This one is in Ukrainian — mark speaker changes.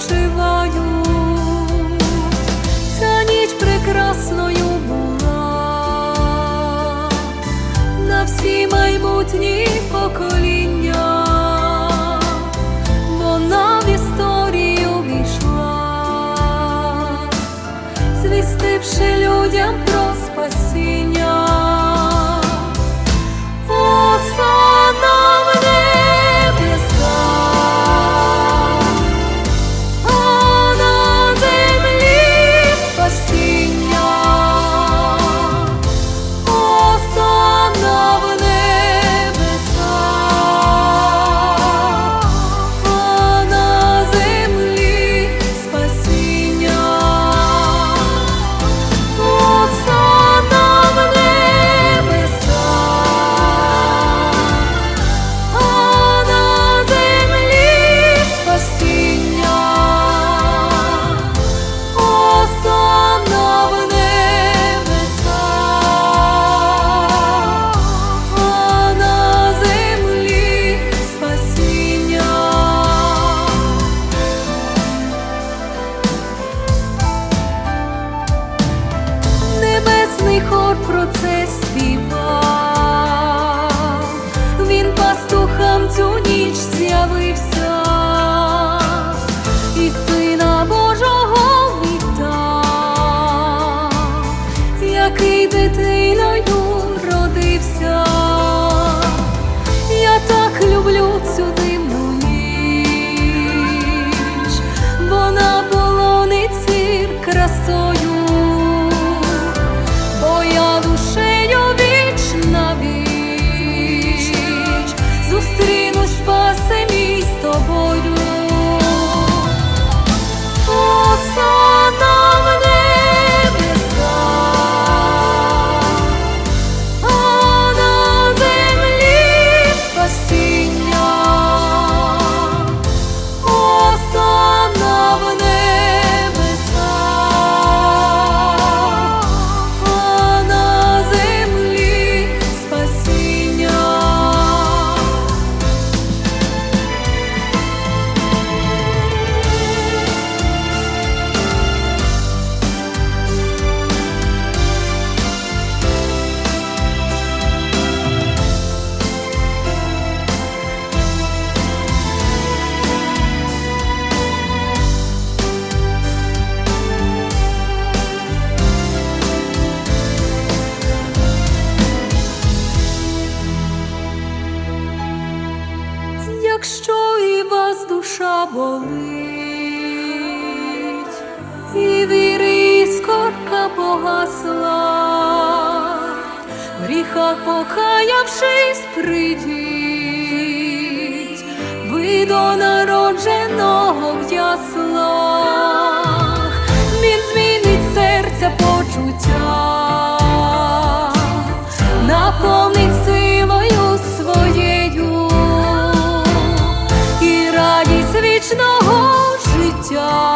Speaker 1: спочиває. якщо і вас душа болить, і віри скорка погасла, в гріхах покаявшись, прийдіть, ви до народженого в яслах, він змінить серця почуття. 家。